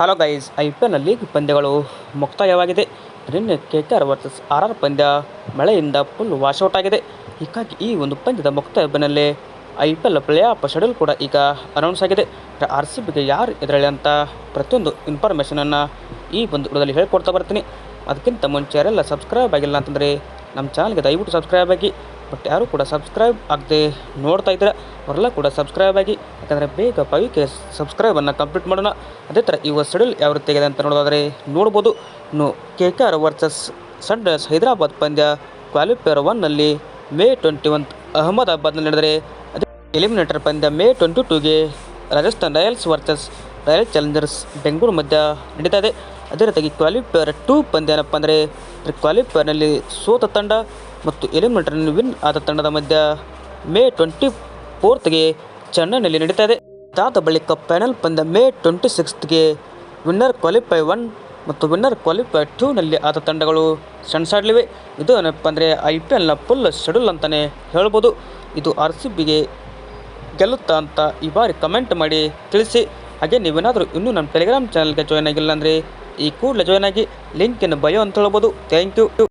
Hello guys I P ಎಲ್ನಲ್ಲಿ ಪಂದ್ಯಗಳು ಮುಕ್ತಾಯವಾಗಿದೆ. ನಿನ್ನೆ K K R versus R R ಪಂದ್ಯ ಮಳೆಯಿಂದ ಫುಲ್ ವಾಶೌಟ್ ಆಗಿದೆ. ಹೀಗಾಗಿ ಈ ಒಂದು ಪಂದ್ಯದ ಮುಕ್ತಾಯ ಬೆನ್ನಲ್ಲೇ I P L play off schedule ಕೂಡ ಈಗ ಅನೌನ್ಸ್ ಆಗಿದೆ. ಆರ್ ಸಿ ಬಿಗೆ ಯಾರು ಇದರಲ್ಲಿ ಅಂತ ಪ್ರತಿಯೊಂದು ಇನ್ಫಾರ್ಮೇಷನನ್ನು ಈ ಒಂದು ವಿಡಿಯೋದಲ್ಲಿ ಹೇಳ್ಕೊಡ್ತಾ ಬರ್ತೀನಿ. ಅದಕ್ಕಿಂತ ಮುಂಚೆ ಯಾರೆಲ್ಲ ಸಬ್ಸ್ಕ್ರೈಬ್ ಆಗಿಲ್ಲ ಅಂತಂದರೆ ನಮ್ಮ ಚಾನಲ್ಗೆ ದಯವಿಟ್ಟು ಸಬ್ಸ್ಕ್ರೈಬ್ ಆಗಿ. ಬಟ್ ಯಾರು ಕೂಡ ಸಬ್ಸ್ಕ್ರೈಬ್ ಆಗದೆ ನೋಡ್ತಾ ಇದ್ದರೆ ಅವರೆಲ್ಲ ಕೂಡ ಸಬ್ಸ್ಕ್ರೈಬ್ ಆಗಿ, ಯಾಕಂದರೆ ಬೇಗ ಪವಿಕೆ ಸಬ್ಸ್ಕ್ರೈಬನ್ನು ಕಂಪ್ಲೀಟ್ ಮಾಡೋಣ. ಅದೇ ಥರ ಈ ಶೆಡ್ಯೂಲ್ ಯಾವ ರೀತಿಯಾಗಿದೆ ಅಂತ ನೋಡೋದಾದರೆ ನೋಡ್ಬೋದು. ಇನ್ನು K K R versus sunrise Hyderabad ಪಂದ್ಯ ಕ್ವಾಲಿಫೈಯರ್ ಒನ್ನಲ್ಲಿ ಮೇ ಟ್ವೆಂಟಿ ಒನ್ ಅಹಮದಾಬಾದ್ನಲ್ಲಿ ನಡೆದರೆ, ಅದೇ ಎಲಿಮಿನೇಟರ್ ಪಂದ್ಯ May twenty ಟೂಗೆ Rajasthan royals versus royal challengers Bengaluru ಮಧ್ಯ ನಡೀತಾ ಇದೆ. ಅದೇ ರೀತಿಯಾಗಿ ಕ್ವಾಲಿಫೈಯರ್ ಟೂ ಪಂದ್ಯ ಏನಪ್ಪ ಅಂದರೆ, ಕ್ವಾಲಿಫೈಯರ್ನಲ್ಲಿ ಸೋತ ತಂಡ ಮತ್ತು ಎಲಿಮಿನೇಟರ್ನಲ್ಲಿ ವಿನ್ ಆದ ತಂಡದ ಮಧ್ಯ ಮೇ ಟ್ವೆಂಟಿ ಫೋರ್ತ್ಗೆ ಚೆನ್ನೈನಲ್ಲಿ ನಡೀತಾ ಇದೆ. ಇದಾದ ಬಳಿಕ ಫೈನಲ್ ಪಂದ್ಯ ಮೇ ಟ್ವೆಂಟಿ ಸಿಕ್ಸ್ತ್ಗೆ ವಿನ್ನರ್ ಕ್ವಾಲಿಫೈ ಒನ್ ಮತ್ತು ವಿನ್ನರ್ ಕ್ವಾಲಿಫೈ ಟೂನಲ್ಲಿ ಆದ ತಂಡಗಳು ಸೆಣಸಾಡಲಿವೆ. ಇದು ಏನಪ್ಪ ಅಂದರೆ ಐ ಪಿ ಎಲ್ನ ಫುಲ್ ಶೆಡ್ಯೂಲ್ ಅಂತಲೇ ಹೇಳ್ಬೋದು. ಇದು ಆರ್ ಸಿ ಬಿಗೆ ಗೆಲ್ಲುತ್ತಾ ಅಂತ ಈ ಬಾರಿ ಕಮೆಂಟ್ ಮಾಡಿ ತಿಳಿಸಿ. ಹಾಗೆ ನೀವೇನಾದರೂ ಇನ್ನೂ ನಮ್ಮ ಟೆಲಿಗ್ರಾಮ್ ಚಾನಲ್ಗೆ ಜಾಯ್ನ್ ಆಗಿಲ್ಲ ಅಂದರೆ ಈ ಕೂಡಲೇ ಜಾಯ್ನ್ ಆಗಿ ಲಿಂಕನ್ನು ಬಯೋ ಅಂತ ಹೇಳ್ಬೋದು. Thank you